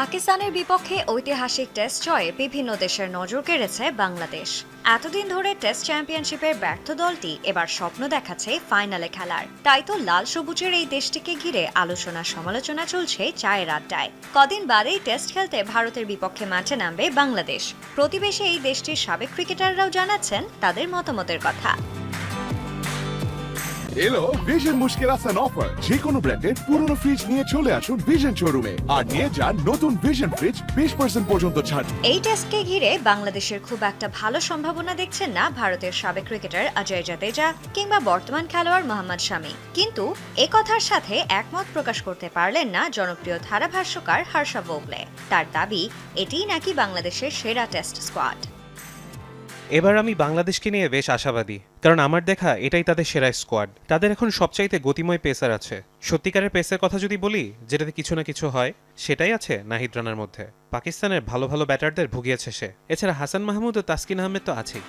পাকিস্তানের বিপক্ষে ঐতিহাসিক টেস্ট জয়ে বিভিন্ন দেশের নজর কেড়েছে বাংলাদেশ। এতদিন ধরে টেস্ট চ্যাম্পিয়নশিপের ব্যর্থ দলটি এবার স্বপ্ন দেখাচ্ছে ফাইনালে খেলার। তাই তো লাল সবুজের এই দেশটিকে ঘিরে আলোচনা সমালোচনা চলছে চায়ের আড্ডায়। কদিন বাদেই টেস্ট খেলতে ভারতের বিপক্ষে মাঠে নামবে বাংলাদেশ। প্রতিবেশী এই দেশটির সাবেক ক্রিকেটাররাও জানাচ্ছেন তাদের মতামতের কথা। এলো ভিশন মুশকিল আসান অফার যে কোনো ব্র্যান্ডের পুরনো ফ্রিজ নিয়ে চলে আসুন ভিশন শোরুমে আর নিয়ে যান নতুন ভিশন ফ্রিজ বিশ পার্সেন্ট পর্যন্ত ছাড়। এই টেস্টকে ঘিরে বাংলাদেশের খুব একটা ভালো সম্ভাবনা দেখছেন না ভারতের সাবেক ক্রিকেটার অজয় জাদেজা কিংবা বর্তমান খেলোয়াড় মোহাম্মদ শামি কিন্তু এ কথার সাথে একমত প্রকাশ করতে পারলেন না জনপ্রিয় ধারাভাষ্যকার হর্ষা ভোগলে। তার দাবি, এটিই নাকি বাংলাদেশের সেরা টেস্ট স্কোয়াড এবার আমি বাংলাদেশকে নিয়ে বেশ আশাবাদী, কারণ আমার দেখা এটাই তাদের সেরা স্কোয়াড তাদের এখন সবচাইতে গতিময় পেসার আছে। সত্যিকারের পেসের কথা যদি বলি, যেটাতে কিছু না কিছু হয়, সেটাই আছে নাহিদ রানার মধ্যে। পাকিস্তানের ভালো ভালো ব্যাটারদের ভুগিয়েছে সে। এছাড়া হাসান মাহমুদ ও তাসকিন আহমেদ তো আছেই।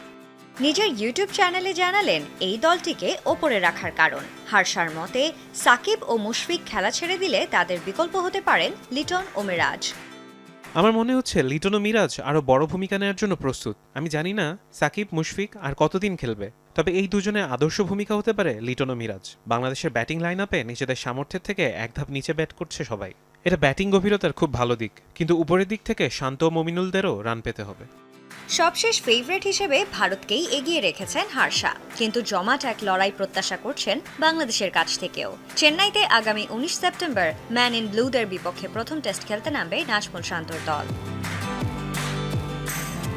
নিজের ইউটিউব চ্যানেলে জানালেন, এই দলটিকে ওপরে রাখার কারণ। হারসার মতে, সাকিব ও মুশফিক খেলা ছেড়ে দিলে তাদের বিকল্প হতে পারেন লিটন ও মিরাজ। আমার মনে হচ্ছে লিটন ও মিরাজ আরও বড় ভূমিকা নেওয়ার জন্য প্রস্তুত। আমি জানি না সাকিব, মুশফিক আর কতদিন খেলবে। তবে এই দুজনে আদর্শ ভূমিকা হতে পারে লিটন ও মিরাজ। বাংলাদেশের ব্যাটিং লাইন আপে নিজেদের সামর্থ্যের থেকে এক ধাপ নিচে ব্যাট করছে সবাই। এটা ব্যাটিং গভীরতার খুব ভালো দিক, কিন্তু উপরের দিক থেকে শান্ত ও মমিনুলদেরও রান পেতে হবে। সবশেষ ফেভারিট হিসেবে ভারতকেই এগিয়ে রেখেছেন হার্ষা কিন্তু জমাট এক লড়াই প্রত্যাশা করছেন বাংলাদেশের কাছ থেকেও। চেন্নাইতে আগামী উনিশ সেপ্টেম্বর ম্যান ইন ব্লুদের বিপক্ষে প্রথম টেস্ট খেলতে নামবে নাজমুল শান্তর দল।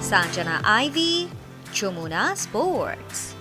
সাঞ্জনা আইভি, যমুনা স্পোর্টস।